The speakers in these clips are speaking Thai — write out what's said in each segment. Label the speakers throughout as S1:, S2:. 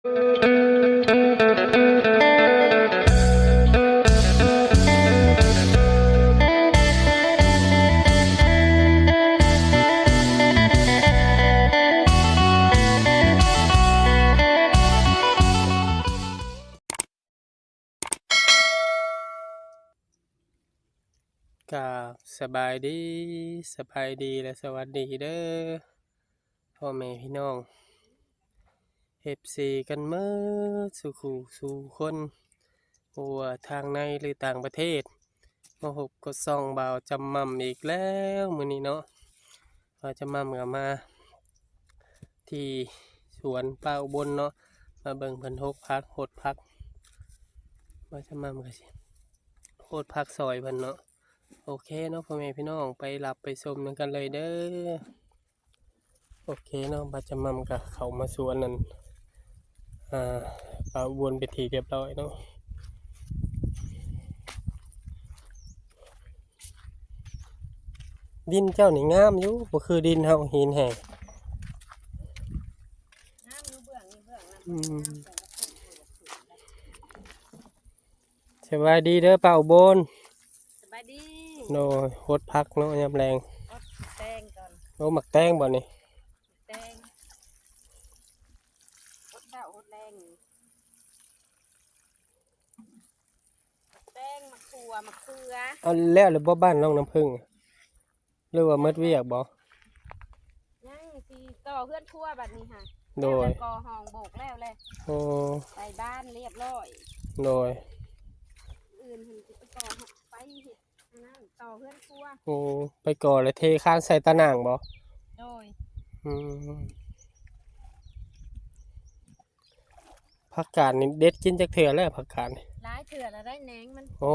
S1: กับสบายดีสบายดีและสวัสดีเด้อพ่อแม่พี่น้อง เอฟซีกันเมื่อสู่ขู่สู่คนหัวทางในหรือต่างประเทศมาหบก็ส่องเบาจำมั่มอีกแล้วมือนี้เนาะว่าจำมั่มกับมา ที่สวนป่าอุบลเนาะมาเบิ่งเพิ่นหกพักหดพักว่าจำมั่มก็สิโหดพักซอยเพิ่นเนาะโอเคเนาะพ่อแม่พี่น้องไปหลับไปชมกันเลยเด้อโอเคเนาะบัดจะมั่มกับเขามาสวนนั่น อ่าเอาวนไปทีเรียบร้อยเนาะดินเจ้านี่งามอยู่บ่คือดินเฮาหินแห้ง
S2: น้ำอยู่เบื้องนี่เบื้องนั้น
S1: อืมสบายดีเด้อเป่าโบน
S2: สบายดี
S1: โนยโคตรพักเนาะยามแรง
S2: อดแตงก่อน
S1: โอ้หมักแตงบ่นี่
S2: แตงอดเช้าอดแรงนี่แต งมะขัวมะเขือ
S1: เอาแล้วหรือบ่บ้านน้องน้ำผึ้งหรือว่าหมดเวียกบ่
S2: ยังสีต่อเพื่อนทั่วบัดนี้ค่ะ
S1: โดย
S2: แล้วก็ห้องโบกแล้วเลย
S1: โอ้
S2: ไปบ้านเรียบร้อย
S1: โดย
S2: อื่นเพิ่นสิไปต่อไปเฮ็ดอันนั้นต่อเพื่อนทั่ว
S1: โอ้ไปก่อเลยเทข้างใส่ตะนางบ่
S2: โดย
S1: อืมผักกาดนี่เด็ดกินจักเทื่อแล้วผักกาดนี่
S2: ร้ายเถื่อแล้วได้แหนงมัน
S1: โอ้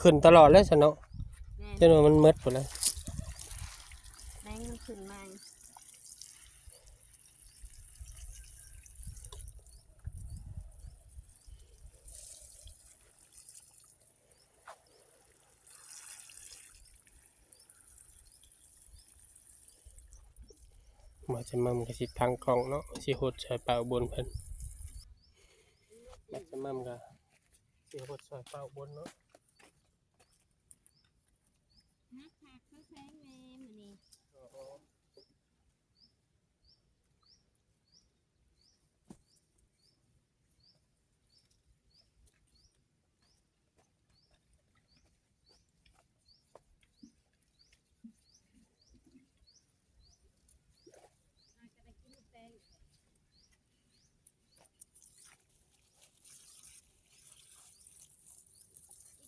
S1: ขึ้นตลอดเลยซะเนาะ
S2: แหน่
S1: จนว่ามันหมดพุ่นเลย
S2: แหนงมันขึ้นมา
S1: มาจะมั่มก็สิทางกล่องเนาะสิหดใส่เปล่าบนเพิ่นมาจะมั่มก็ สิหดใส่เปล่าบนเนาะ
S2: นักผักเขาแซงแม่มื้อนี้ อาจจะได้กินลูกแตงอีก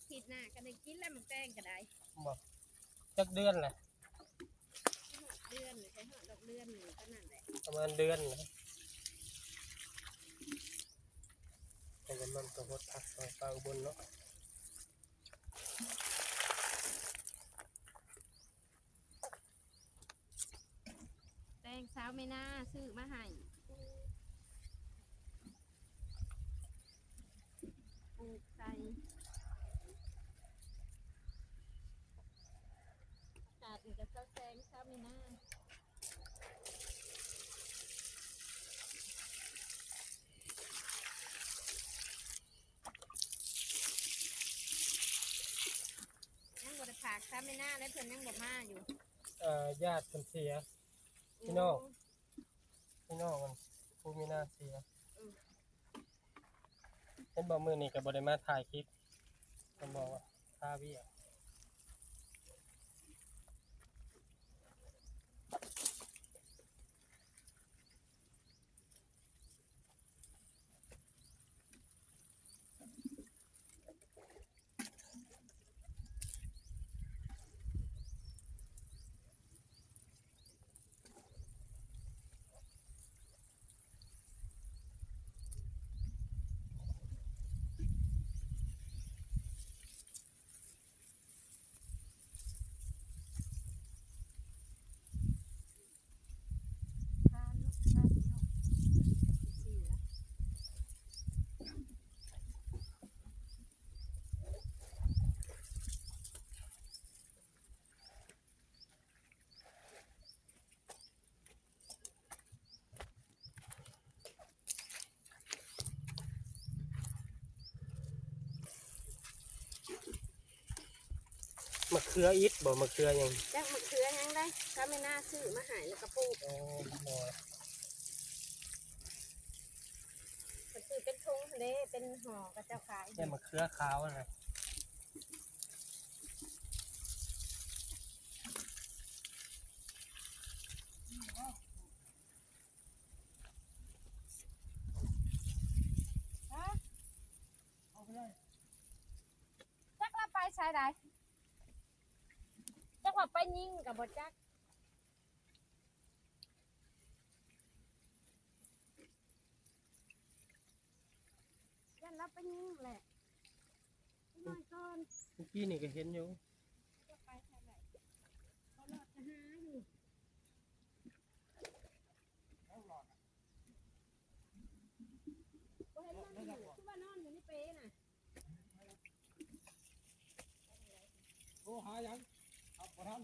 S2: ผิด หน้าก็ได้กินแล้วหมึกแตงก็ได้
S1: บ่จักเดือนแหละ
S2: เดือนหรือใช้หอดดอกเดือนหนึ่งก็นั่นแหละ
S1: ประมาณเดือนนะแต่จะมั่มก็หดผักใส่เปล่าบนเนาะ
S2: แตงสาวไม่น่าซื้อมาให้ปลูกใส่อากาศมัน จะเศร้าแซงสาวไม่น่ายังบไดผากซ้ำไม่น่าและเพิ่นยังบดมาอยู่
S1: เอ่อญาติเพิ่นเสีย พี่น้องพี่น้องกันผู้มีหน้าเสียเห็นบอกมือนี่กับบริมาถ่ายคลิปเพิ่นบอกว่าค่าเบี้ย มะเขืออิดบ่มะเขือหยัง
S2: จักมะเขือยังได้ถ้าไม่น่าซื้อมาใหายแล้วก็ปลูก
S1: อ๋อบ่
S2: ก็คือเป็นทงทะเลเป็นห่อกับเจ้าขาย
S1: ได้มะเขือขาวอะไร
S2: ฮะจักว่าไปใช้ใดจัก ว่าไปยิงกับบจักยันรับไปยิงแหละไปหน่อยก่อน
S1: เมื่อกี้นี่ก็เห็นอยู่
S2: จะไปใช้ใดเขาหลอดจะหาอยู่บ่เห็นมันอยู่คือว่านอนอยู่ในเปรน่ะ
S3: โทรหายัง ครับบ่ทัน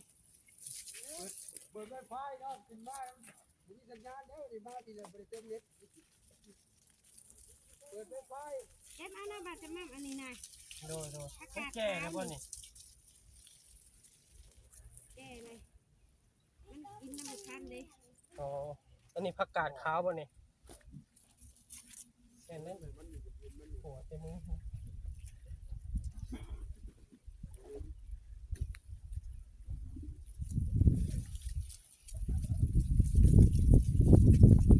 S3: เปิดเปิดไฟเนาะกินบ้านมีสัญญาณเด้อในบ้านที่เราบ่ได้เติมเน็ตเปิดไฟ
S2: เก็บอาหน้าบัตรจะมั่มอันนี้นะ
S1: โดยโดยแก่แล้วบ่นี่
S2: แก่เลยมันกินน้ำมันคันเลย
S1: อ๋ออันนี้ผักกาดขาวบ่นี่แค่นั้นโอ้เต็มมือ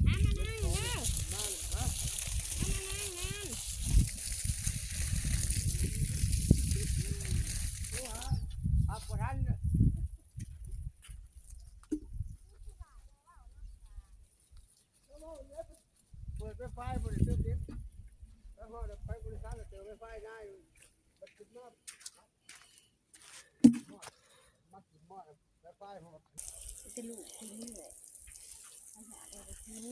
S2: เอามานั่งเด้อเอามานั่งงาน
S3: ครับบ่ทันเปิดไฟฟ้าบ่ได้เติมเน็ตแล้วพอไปบริษัทแล้วเติม ไฟได้มันกินมามากินหม้อไฟฟ้าหด
S2: จะลูกทิ้งเลยอาหาเดี๋ยวไปทิ้ง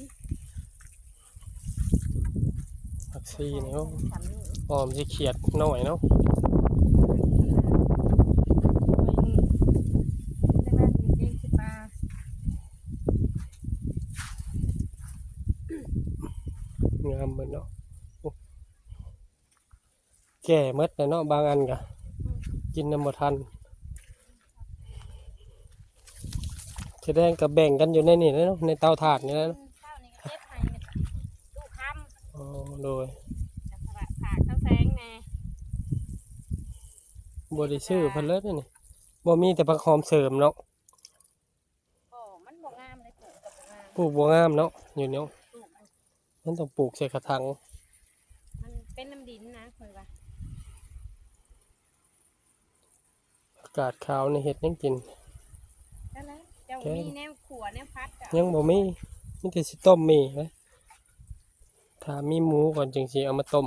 S1: ผักซีนี่โอ้
S2: ทำนี่
S1: หอมสิเขียดหน่อยเนาะ
S2: แต่ว่ามีเด็กสิปลางา
S1: มเบิดเนาะโอ้แก่หมดแล้วเนาะบางอันก็กินน้ำบ่ทันแสดงกับแบ่งกันอยู่ในนี่เนาะในเตาถ่านนี่นะ
S2: ข้าวนี่ก็เก็บให้ตู้คำ
S1: อ๋อโดย
S2: จับสระผากข้าวแสงแน่
S1: บ่ได้ซื้อเพิ่นเลยเด้อนี่บ่มีแต่ผักหอมเสริมเนาะ
S2: โอ้มันบ่งามเลยปลูกกับบ่งาม
S1: ปลูกบ่งามเนาะอยู่เนาะ
S2: ปลูกมัน
S1: มันต้องปลูกใส่กระถาง
S2: มันเป็นน้ำดินนะคุยว่า
S1: อา กาศขาวในเห็ดยังกิน
S2: นั่นแหละเจ้า
S1: แกง
S2: มีแนวขัวแนวพัดก็
S1: ยังบ่มีมีแต่สิต้มมีไว้ถ้ามีหมูก่อนจึงสิเอามาต้ม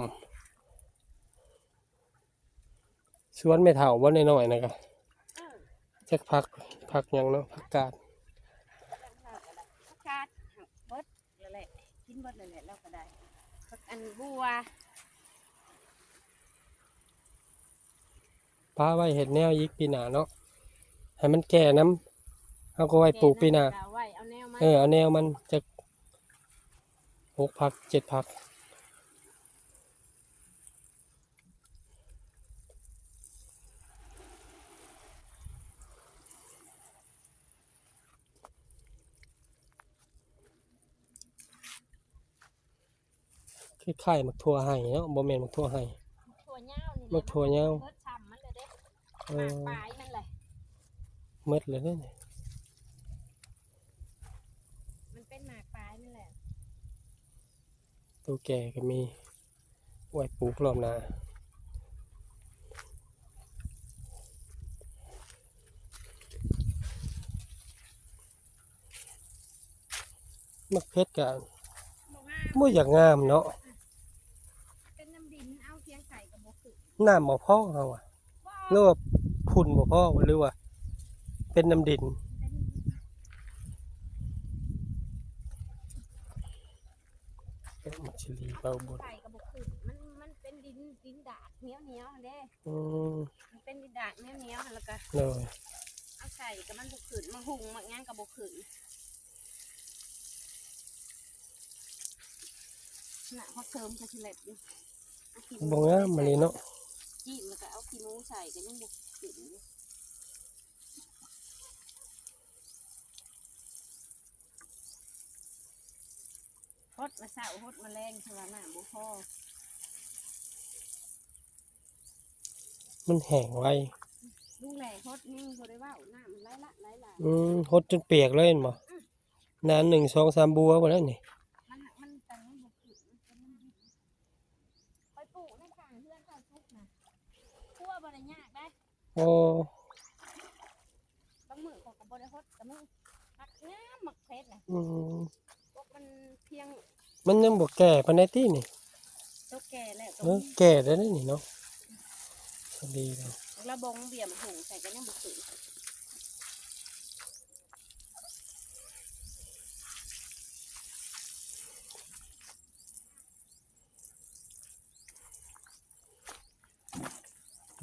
S1: สวนไม่เฒ่าบ่น้อยๆนะกะ
S2: เออ
S1: จักพักพักหยังเนาะผักกาด
S2: ชาติเบิดแล้วแหละกินเบิดแล้วแหละเราก็ได้ผักอันบัว
S1: ปลาไว้เห็ดแนวยิกปีหน้าเนาะให้มันแก่น้ำเอาก็ไว้ปลูกปีหน้า
S2: แกเอาไว้เอาแนวมา
S1: เออเอาแนวมันจะหกพักเจ็ดพักคล้ายๆมักทั่วไห้เนาะบ่แม่นมักทั่วไห้
S2: ถั่วเหย้านี่แหละ
S1: มักถั่วเหย้า
S2: เอหมาก
S1: อ
S2: ปลายมันเลย
S1: หมดเลยเนี่ย
S2: มันเป็นหมากปลายนั่นแหละ
S1: ตัวแก่ก็มีไว้ปลูกรอบหน้ามักเพชรกัน
S2: บอกว่า
S1: บ่อยากงามเนาะ
S2: เป็นน้ำดินเอาเทียงใส่กับบกคือ
S1: น้ำบ่พอเฮาอะ หรือว่าพุ่นบ่พอหรือว่า เป็นน้ำดิน
S2: เป็น
S1: มักชิลีเบาบน
S2: ใส่กับบกคือมันมันเป็นดินดินดาดเหนียวเหนียวๆเด้
S1: อืม
S2: มันเป็นดินดาดเหนียวเหนียวๆแล้วก็
S1: เลย
S2: เอาใส่กับมันบกขืนมาหุงมางั้นกับบกขืนน่ะพอเติมก็สิเล็ดอยู่เอาขี้ห
S1: บ่งามมาเลยเนาะ
S2: จิ้มแล้วก็เอาขี้มูใส่ก็ยังบุกถึงฮดมาสาวฮดมาแรงใช่ไหมน่ะบุพอ
S1: มันแห้งไว
S2: ลูงแหล่ฮดนี่เขาได้ว่าหน้ามัไล่ละไล่ละ
S1: อืมฮดจนเปียกเลยเห็นบ่นานหนึ่งสองสามบัว
S2: หมดแล้วนี่
S1: โอ้
S2: บางมื้อเขาก็บ่ได้ฮดแต่มึงหักงามหมักเพชรน่ะ
S1: อืม
S2: พวกมันเพียง
S1: มันยังบ่แก่ปานใดตินี่
S2: ตกแก่แล้วก็
S1: เออแก่แล้วนี่เนาะดีแล้ว
S2: ระบงเบี่ยมหุงใส่กันยังบุขึ้น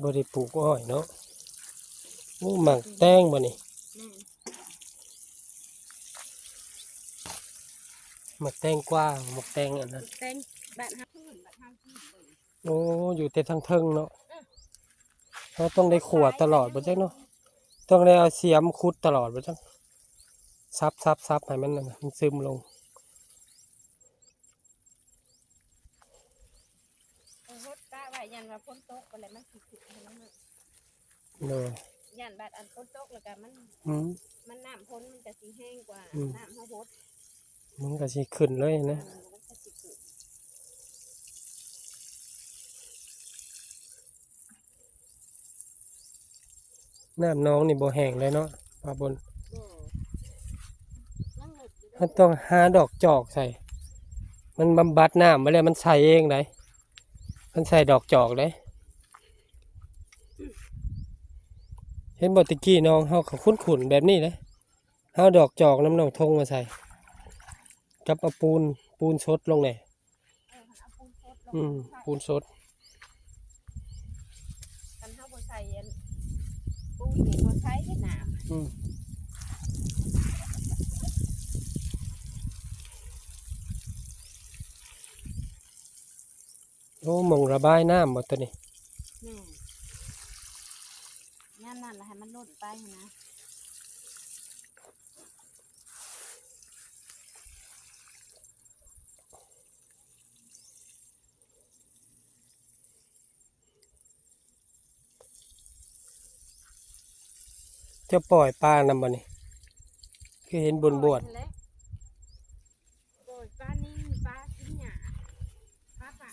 S1: บ่ได้ปลูกอ้อยเนาะ โอ้หมักแตงบ่นี่
S2: แน่น
S1: หมักแตงกว้างหมักแตงอันนั้น
S2: เต้นบ้านเฮาพื้นบ้านเฮาที่เบิ่ง
S1: โอ้อยู่แต่ทางเทิงเนาะเราต้องได้ขวดตลอดบ่จังเนาะต้องได้เอาเสียมขุดตลอดบ่จังซับซับซับให้มันนั่นน่ะมันซึมลง
S2: เอาฮดกะไว้ยันว่าฝนตกไปแล้วมันสิขึ้นให้มัน น่ะ
S1: เนาะ
S2: ยันบาดอันฝนตกแล้วก็มัน
S1: อืม
S2: มันน้ำพ้นมันจะสีแห้งกว่า
S1: อืม
S2: น้ำเขาพด
S1: มันก็สิขึ้นเลยนะ
S2: มันจะสิขึ้น
S1: น้ำน้องนี่บ่แห้งเลยเนาะปลาบน
S2: โอ้นั่งหลุดอยู่เด้
S1: มั
S2: อน
S1: ต้องหาดอกจอกใส่ มันบำบัดน้ำไปแล้วมันใส่เองได้มันใส่ดอกจอกได้ เห็นบตะกี้น้องเฮาเขาคุ้นขุนๆแบบนี้เลยเฮาดอกจอกน้ำนองทงมาใส่กับเอาปูนปูนสดลงเนี่ย
S2: เออมันเอาปูนพดลง
S1: อืม
S2: ใส่
S1: ปูนสด
S2: กันเฮาบ่ใส่อันปูนนี่บ่ใช้ที่น้
S1: อืมโอ้หมองระบายน้ำหมดตัวนี้ำ
S2: แม่ย่านนั่นล่ะให้มันล่นไปนะ
S1: จะปล่อยปลานำบ่นี่คือเห็นบนบวช
S2: โอ้ยนั่นแหละโอ้ยปลานิ่งปลากินหญ้าปลาป่า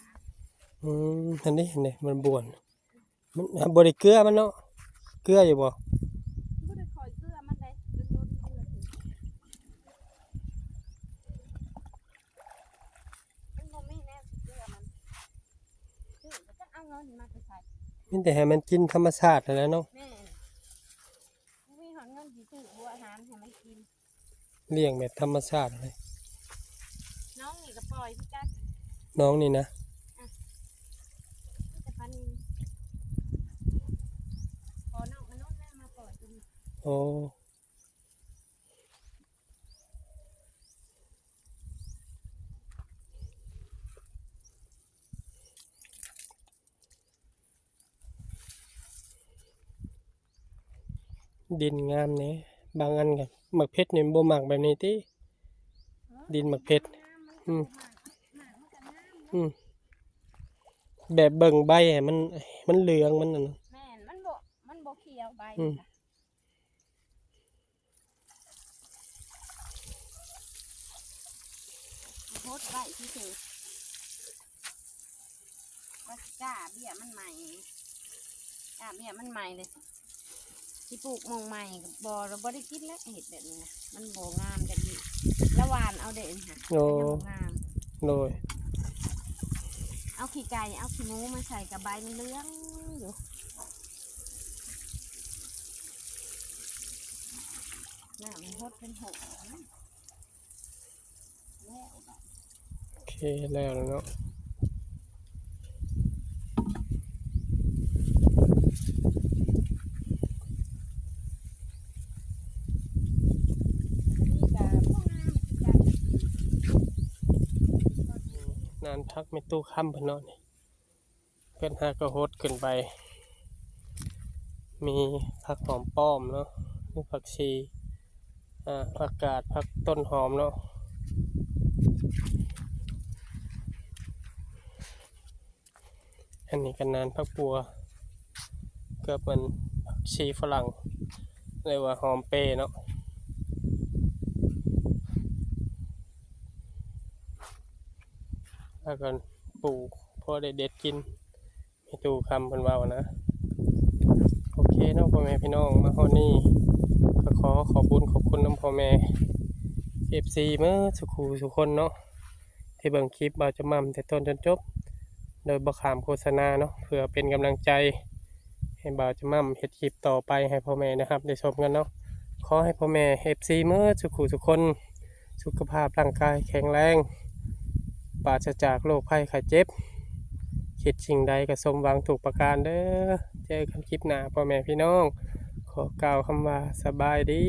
S1: อืมอันนี้นี่มันบวนมันอะบ่ได้เกลือมันเนาะ เกลืออยู่บ่
S2: บ่ได้คอยเกลือมันได้โดนๆเกลือถึงมันบ่มีแนวสิเกลือมันคือมันจะเอาเงินมาไปใส่
S1: มีแต่ให้มันกินธรรมชาตินั่นแหละเนาะ
S2: แม่มีหอนเงินสิซื้อบัวอาหารให้มันกิน
S1: เลี้ยงแบบธรรมชาติเลย
S2: น้องนี่ก็ปล่อยพี่กัน
S1: น้องนี่นะ
S2: นี่แต่ปลานินพอน้องมันโน้นแม่มาปล่อยตรงนี้
S1: โอ้ดินงามนี่บางอันกันหมักเพชรนี่บ่หมักแบบนี้ติดินหมักเพชรอืม
S2: หมากมันก็น้ำ
S1: อืมแบบเบิ่งใบให้มันมันเหลืองมันนั่นน่ะ
S2: แม่นมันบ่มันบ่เขียวใบ
S1: อืม
S2: โค ตรใบที่สุดว่าสิกล้าเบี้ยมันใหม่กล้าเบี้ยมันใหม่เลยที่ปลูกมองใหม่ก็บ่เราบ่ได้กินแล้วเห็ดแบบนี้นะมันบ่งามแบบนี้ละหวานเอาเด่นค่ะ
S1: โอ้
S2: มันยังบ่งาม
S1: โดย
S2: เอาขี้ไก่เอาขี้หมูมาใส่กับใบมันเหลื้องอยู่หน้ามันหดเป็นหกแล้วแบบ
S1: โอ เคแล้วเนาะ
S2: นี่ก็พวกงา
S1: นพักไม่ตู้ค่ำพนเนเพิ่อนหากระโหดขึ้นไป มีผักหอมป้อมเนาะมีผักชีอ่าผักกาดผักต้นหอมเนาะ อันนี้กันนานพักบัวเกือบมันชีฝรั่งเรียกว่าหอมเปรย์เนาะแล้วก็ปลูกพอได้เด็ดกินมีตูคำเพิ่นเว่านะ โอเคเนาะพ่อแม่พี่น้องมาฮอนี่ก็ขอขอบคุญขอบคุณน้ำพ่อแม่ FC เมื่อสุขูสุกคนเนาะที่เบิ่งคลิปบ่าจะมั่มแต่ต้นจนจบ โดยบ่ขามโฆษณาเนาะเพื่อเป็นกำลังใจ ให้บ่าวจะมั่มเฮ็ดคลิปต่อไปให้พ่อแม่นะครับ ได้ชมกันเนาะขอให้พ่อแม่ FC เมื่อสุขูสุกคน สุขภาพร่างกายแข็งแรงปราศจากโรคภัยไข้เจ็บ คิดสิ่งใดก็สมหวังถูกประการเด้อเจอกันคลิปหน้าพ่อแม่พี่น้อง ขอกล่าวคำว่าสบายดี